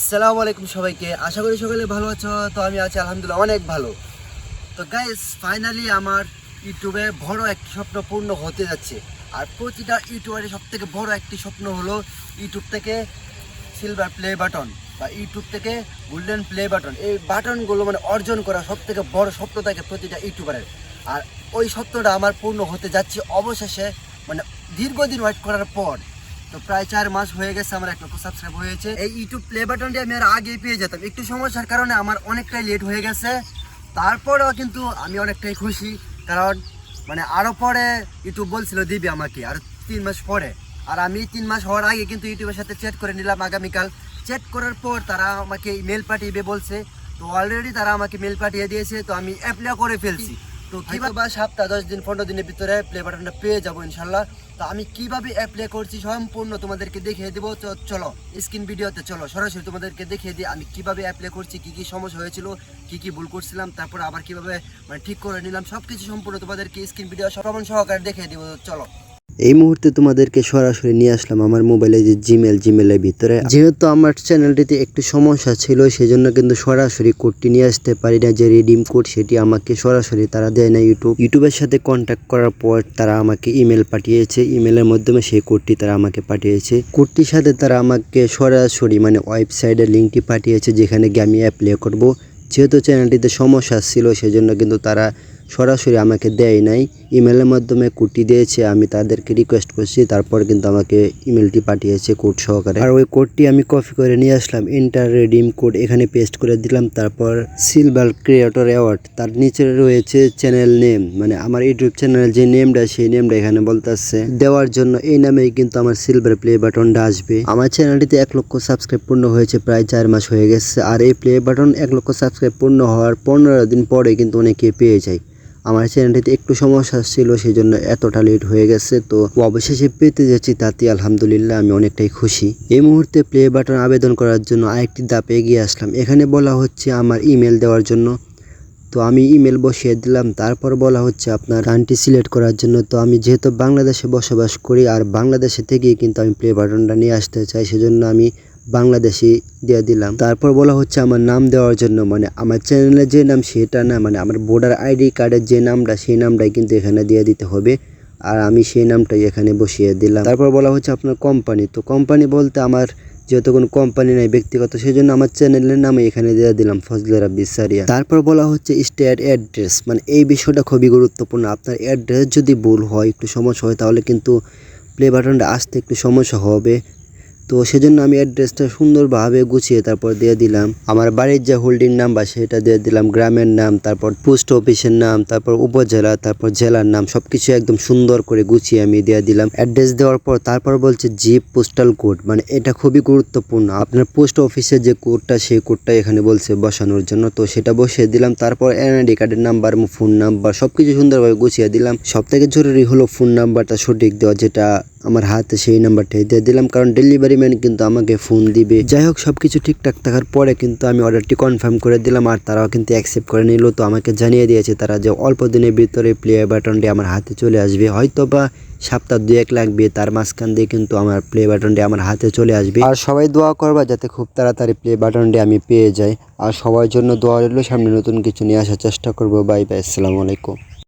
আসসালামু আলাইকুম সবাইকে। আশা করি সকালে ভালো আছো, তো আমি আছি আলহামদুলিল্লাহ অনেক ভালো। তো গাইস ফাইনালি আমার ইউটিউবে বড় একটি স্বপ্ন পূর্ণ হতে যাচ্ছে। আর প্রতিটা ইউটিউবারের সব থেকে বড় একটি স্বপ্ন হলো ইউটিউব থেকে সিলভার প্লে বাটন বা ইউটিউব থেকে গোল্ডেন প্লে বাটন এই বাটনগুলো মানে অর্জন করা সব থেকে বড় স্বপ্ন থাকে প্রতিটা ইউটিউবারের। আর ওই স্বপ্নটা আমার পূর্ণ হতে যাচ্ছে অবশেষে মানে দীর্ঘদিন ওয়েট করার পর। তো প্রায় চার মাস হয়ে গেছে আমার এক লক্ষ সাবস্ক্রাইব হয়েছে। এই ইউটিউব প্লে বাটনটি আমি আর আগেই পেয়ে যেতাম। একটু সমস্যার কারণে আমার অনেকটাই লেট হয়ে গেছে। তারপরেও কিন্তু আমি অনেকটাই খুশি। কারণ মানে আরও পরে ইউটিউব বলছিল দিবে আমাকে, আর তিন মাস পরে। আর আমি তিন মাস হওয়ার আগে কিন্তু ইউটিউবের সাথে চ্যাট করে নিলাম আগামীকাল। চ্যাট করার পর তারা আমাকে মেল পাঠিয়ে বলছে। তো অলরেডি তারা আমাকে মেল পাঠিয়ে দিয়েছে, তো আমি অ্যাপ্লাই করে ফেলছি। তো কীভাবে সপ্তাহ দশ দিন, পনেরো দিনের ভিতরে প্লে বাটনটা পেয়ে যাব ইনশাল্লাহ। তো আমি কীভাবে অ্যাপ্লাই করছি সম্পূর্ণ তোমাদেরকে দেখিয়ে দেবো। তো চলো স্ক্রিন ভিডিওতে চলো, সরাসরি তোমাদেরকে দেখিয়ে দিই আমি কীভাবে অ্যাপ্লাই করছি, কি কি সমস্যা হয়েছিল, কি কি ভুল করছিলাম, তারপর আবার কীভাবে মানে ঠিক করে নিলাম সব কিছু সম্পূর্ণ তোমাদেরকে স্ক্রিন ভিডিও প্রমাণ সহকারে দেখিয়ে দেবো। চলো। এই মুহূর্তে তোমাদেরকে সরাসরি নিয়ে আসলাম আমার মোবাইলে যে জিমেল জিমেলের ভিতরে। যেহেতু আমার চ্যানেলটিতে একটু সমস্যা ছিল, সেজন্য কিন্তু সরাসরি কোডটি নিয়ে আসতে পারি না। যে রিডিম কোড সেটি আমাকে সরাসরি তারা দেয় না ইউটিউব ইউটিউবের সাথে কন্ট্যাক্ট করার পর তারা আমাকে ইমেল পাঠিয়েছে। ইমেলের মাধ্যমে সেই কোডটি তারা আমাকে পাঠিয়েছে। কোডটির সাথে তারা আমাকে সরাসরি মানে ওয়েবসাইটের লিঙ্কটি পাঠিয়েছে, যেখানে গিয়ে আমি অ্যাপ্লাই করব। যেহেতু চ্যানেলটিতে সমস্যা ছিল, সেজন্য কিন্তু তারা সরাসরি আমাকে দেয় নাই। ইমেলের মাধ্যমে কোডটি দিয়েছে, আমি তাদেরকে রিকোয়েস্ট করছি, তারপর কিন্তু আমাকে ইমেলটি পাঠিয়েছে কোড সহকারে। আর ওই কোডটি আমি কপি করে নিয়ে আসলাম ইন্টার রেডিম কোড এখানে পেস্ট করে দিলাম, তারপর সিলভার ক্রিয়েটর অ্যাওয়ার্ড তার নিচে রয়েছে চ্যানেল নেম মানে আমার ইউটিউব চ্যানেলের যে নেমটা সেই নেমটা এখানে বলতেছে। দেওয়ার জন্য এই নামেই কিন্তু আমার সিলভার প্লে বাটনটা আসবে। আমার চ্যানেলটিতে এক লক্ষ সাবস্ক্রাইব পূর্ণ হয়েছে, প্রায় চার মাস হয়ে গেছে, আর এই প্লে বাটন এক লক্ষ সাবস্ক্রাইব পূর্ণ হওয়ার পনেরো দিন পরে কিন্তু অনেকে পেয়ে যায়। আমার চ্যানেলটিতে একটু সমস্যা ছিল সেই জন্য এতটা লেট হয়ে গেছে। তো অবশেষে পেতে যাচ্ছি তাতে আলহামদুলিল্লাহ আমি অনেকটাই খুশি। এই মুহূর্তে প্লে বাটন আবেদন করার জন্য আরেকটি ধাপ এগিয়ে আসলাম। এখানে বলা হচ্ছে আমার ইমেল দেওয়ার জন্য। তো আমি ইমেল বসিয়ে দিলাম, তারপর বলা হচ্ছে আপনার কান্ট্রি সিলেক্ট করার জন্য। তো আমি যেহেতু বাংলাদেশে বসবাস করি, আর বাংলাদেশে থেকেই কিন্তু আমি প্লে বাটনটা নিয়ে আসতে চাই, সেজন্য আমি বাংলাদেশি দিয়ে দিলাম। তারপর বলা হচ্ছে আমার নাম দেওয়ার জন্য মানে আমার চ্যানেলের যে নাম সেটা না মানে আমার ভোটার আইডি কার্ডের যে নামটা, সেই নামটাই কিন্তু এখানে দিয়ে দিতে হবে। আর আমি সেই নামটাই এখানে বসিয়ে দিলাম। তারপর বলা হচ্ছে আপনার কোম্পানি তো কোম্পানি বলতে আমার যেহেতু কোনো কোম্পানি নেই ব্যক্তিগত সেই জন্য আমার চ্যানেলের নামে এখানে দিয়ে দিলাম, ফজলে রাব্বি সারিয়া। তারপর বলা হচ্ছে স্টেট অ্যাড্রেস মানে এই বিষয়টা খুবই গুরুত্বপূর্ণ। আপনার অ্যাড্রেস যদি ভুল হয়, একটু সমস্যা হয়, তাহলে কিন্তু প্লে বাটনটা আসতে একটু সমস্যা হবে। তো সেজন্য আমি অ্যাড্রেসটা সুন্দরভাবে গুছিয়ে তারপর দিয়ে দিলাম। আমার বাড়ির যে হোল্ডিং নাম্বার সেটা দিয়ে দিলাম, গ্রামের নাম, তারপর পোস্ট অফিসের নাম, তারপর উপজেলা, তারপর জেলার নাম, সবকিছু একদম সুন্দর করে গুছিয়ে আমি দিয়ে দিলাম। অ্যাড্রেস দেওয়ার পর তারপর বলছে জিপ পোস্টাল কোড মানে এটা খুবই গুরুত্বপূর্ণ। আপনার পোস্ট অফিসের যে কোডটা সেই কোডটা এখানে বলছে বসানোর জন্য। তো সেটা বসিয়ে দিলাম, তারপর এনআইডি কার্ডের নাম্বার ফোন নাম্বার সবকিছু সুন্দরভাবে গুছিয়ে দিলাম। সব থেকে জরুরি হলো ফোন নাম্বারটা সঠিক দেওয়া, যেটা আমার হাতে সেই নাম্বারটাই দিয়ে দিলাম, কারণ ডেলিভারি ম্যান কিন্তু আমাকে ফোন দিবে। যাই হোক সব কিছু ঠিকঠাক থাকার পরে কিন্তু আমি অর্ডারটি কনফার্ম করে দিলাম, আর তারাও কিন্তু অ্যাকসেপ্ট করে নিল। তো আমাকে জানিয়ে দিয়েছে তারা যে অল্প দিনের ভিতরে প্লে বাটনটি আমার হাতে চলে আসবে। হয়তো বা সপ্তাহ দুই এক লাগবে, তার মাঝখান দিয়ে কিন্তু আমার প্লে বাটনটি আমার হাতে চলে আসবে। আর সবাই দোয়া করবা যাতে খুব তাড়াতাড়ি প্লে বাটনটি আমি পেয়ে যাই। আর সবার জন্য দোয়া রইল, সামনে নতুন কিছু নিয়ে আসার চেষ্টা করব। বাই বাই, আসসালামু আলাইকুম।